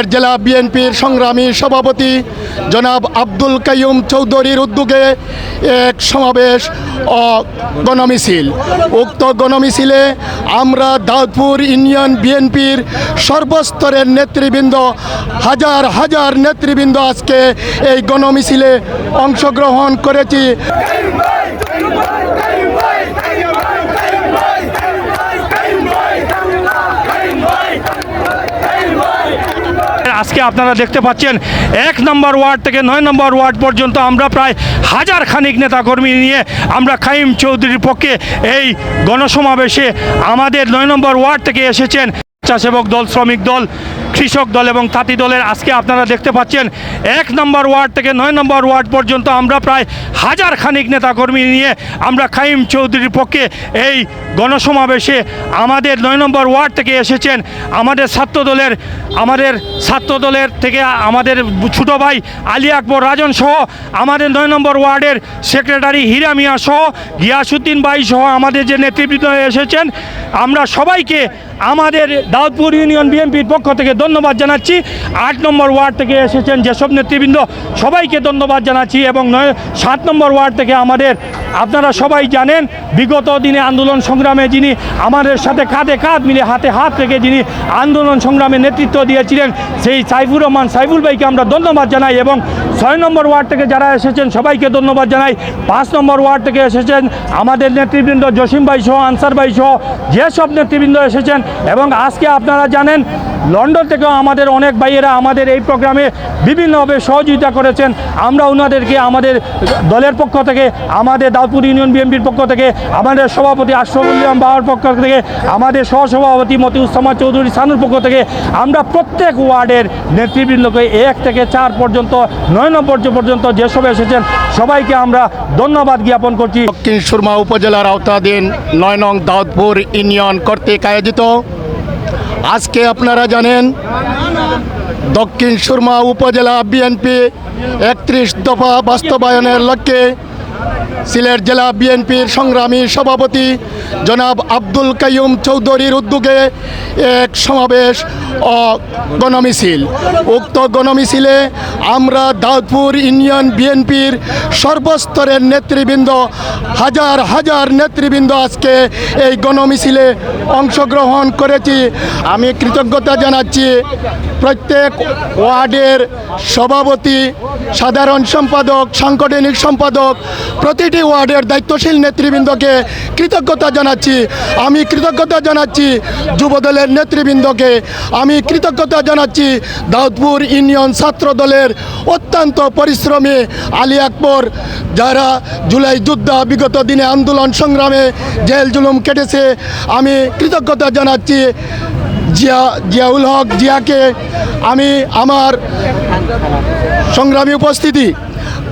সিলেট জেলা বিএনপির সংগ্রামী সভাপতি জনাব আব্দুল কাইয়ুম চৌধুরীর উদ্যোগে এক সমাবেশ ও গণমিছিল। উক্ত গণমিছিলে আমরা দাউদপুর ইউনিয়ন বিএনপির সর্বস্তরের নেতৃবৃন্দ, হাজার হাজার নেতৃবৃন্দ আজকে এই গণমিছিলে অংশগ্রহণ করেছি। আজকে আপনারা দেখতে পাচ্ছেন, এক নম্বর ওয়ার্ড থেকে নয় নম্বর ওয়ার্ড পর্যন্ত আমরা প্রায় হাজার খানিক নেতাকর্মী নিয়ে আমরা খাইম চৌধুরীর পক্ষে এই গণসমাবেশে আমাদের নয় নম্বর ওয়ার্ড থেকে এসেছেন। স্বেচ্ছাসেবক দল, শ্রমিক দল কৃষক দল এবং তাঁতি দলের আজকে আপনারা দেখতে পাচ্ছেন, এক নম্বর ওয়ার্ড থেকে নয় নম্বর ওয়ার্ড পর্যন্ত আমরা প্রায় হাজার খানিক নেতাকর্মী নিয়ে আমরা খাইম চৌধুরীর পক্ষে এই গণসমাবেশে আমাদের নয় নম্বর ওয়ার্ড থেকে এসেছেন আমাদের ছাত্র দলের, আমাদের ছাত্র দলের থেকে আমাদের ছোটো ভাই আলী আকবর রাজন সহ আমাদের নয় নম্বর ওয়ার্ডের সেক্রেটারি হীরা মিয়া সহ গিয়াসুদ্দিন ভাই সহ আমাদের যে নেতৃবৃন্দ এসেছেন, আমরা সবাইকে আমাদের দাউদপুর ইউনিয়ন বিএনপির পক্ষ থেকে ধন্যবাদ জানাচ্ছি। আট নম্বর ওয়ার্ড থেকে এসেছেন যেসব নেতৃবৃন্দ, সবাইকে ধন্যবাদ জানাচ্ছি এবং নয়, সাত নম্বর ওয়ার্ড থেকে আমাদের, আপনারা সবাই জানেন, বিগত দিনে আন্দোলন সংগ্রামে যিনি আমাদের সাথে কাঁধে কাঁধ মিলে হাতে হাত রেখে যিনি আন্দোলন সংগ্রামে নেতৃত্ব দিয়েছিলেন, সেই সাইফুর রহমান সাইফুল ভাইকে আমরা ধন্যবাদ জানাই এবং ছয় নম্বর ওয়ার্ড থেকে যারা এসেছেন, সবাইকে ধন্যবাদ জানাই। পাঁচ নম্বর ওয়ার্ড থেকে এসেছেন আমাদের নেতৃবৃন্দ জসিম ভাই সহ, আনসার ভাই সহ, যেসব নেতৃবৃন্দ এসেছেন এবং আজকে আপনারা জানেন, লন্ডন থেকেও আমাদের অনেক ভাইয়েরা আমাদের এই প্রোগ্রামে বিভিন্নভাবে সহযোগিতা করেছেন। আমরা ওনাদেরকে আমাদের দলের পক্ষ থেকে, আমাদের দাউদপুর ইউনিয়ন বিএনপির পক্ষ থেকে, আমাদের সভাপতি আশরফুল্লাম বাবার পক্ষ থেকে, আমাদের সহসভাপতি মতিউজ্জামান চৌধুরী সানুর পক্ষ থেকে, আমরা প্রত্যেক ওয়ার্ডের নেতৃবৃন্দকে এক থেকে চার পর্যন্ত নয় নম্বর পর্যন্ত যেসব এসেছেন, সবাইকে আমরা ধন্যবাদ জ্ঞাপন করছি। দক্ষিণ সুরমা উপজেলার আওতাধীন নয় নং দাউদপুর ইউনিয়ন কর্তৃক আয়োজিত। আজকে আপনারা জানেন, দক্ষিণ সুরমা উপজেলা বিএনপি একত্রিশ দফা বাস্তবায়নের লক্ষ্যে সিলেট জেলা বিএনপির সংগ্রামী সভাপতি জনাব আব্দুল কাইয়ুম চৌধুরীর উদ্যোগে এক সমাবেশ ও গণমিছিল। উক্ত গণমিছিলে আমরা দাউদপুর ইউনিয়ন বিএনপির সর্বস্তরের নেতৃবৃন্দ, হাজার হাজার নেতৃবৃন্দ আজকে এই গণমিছিলে অংশগ্রহণ করেছি। আমি কৃতজ্ঞতা জানাচ্ছি প্রত্যেক ওয়ার্ডের সভাপতি, সাধারণ সম্পাদক, সাংগঠনিক সম্পাদক প্রতিটি ওয়ার্ডের দায়িত্বশীল নেতৃবৃন্দকে কৃতজ্ঞতা জানাচ্ছি। আমি কৃতজ্ঞতা জানাচ্ছি যুবদলের নেতৃবৃন্দকে। আমি কৃতজ্ঞতা জানাচ্ছি দাউদপুর ইউনিয়ন ছাত্র দলের অত্যন্ত পরিশ্রমী আলী আকবর, যারা জুলাই যোদ্ধা বিগত দিনে আন্দোলন সংগ্রামে জেল জুলুম কেটেছে। আমি কৃতজ্ঞতা জানাচ্ছি জিয়া, জিয়াউল হক জিয়াকে। আমি আমার সংগ্রামী উপস্থিতি,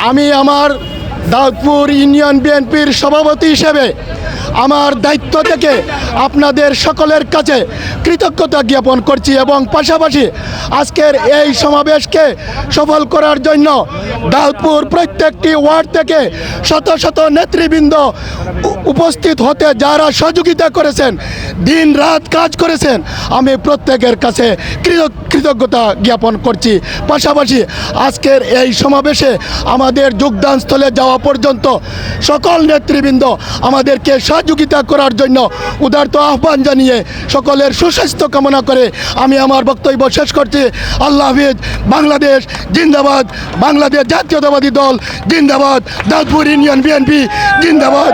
আমি আমার দাউদপুর ইউনিয়ন বিএনপির সভাপতি হিসেবে আমার দায়িত্ব থেকে আপনাদের সকলের কাছে কৃতজ্ঞতা জ্ঞাপন করছি এবং পাশাপাশি আজকের এই সমাবেশকে সফল করার জন্য দাউদপুর প্রত্যেকটি ওয়ার্ড থেকে শত শত নেতৃবৃন্দ উপস্থিত হতে যারা সহযোগিতা করেছেন, দিন রাত কাজ করেছেন, আমি প্রত্যেকের কাছে কৃতজ্ঞতা জ্ঞাপন করছি। পাশাপাশি আজকের এই সমাবেশে আমাদের যোগদান স্থলে যাওয়া পর্যন্ত সকল নেতৃবৃন্দ আমাদেরকে সহযোগিতা করার জন্য উদারত আহ্বান জানিয়ে সকলের সুস্বাস্থ্য কামনা করে আমি আমার বক্তব্য শেষ করছি। আল্লাহ হাফিজ, বাংলাদেশ জিন্দাবাদ। বাংলাদেশ জাতীয়তাবাদী দল জিন্দাবাদ। দাসপুর ইউনিয়ন বিএনপি জিন্দাবাদ।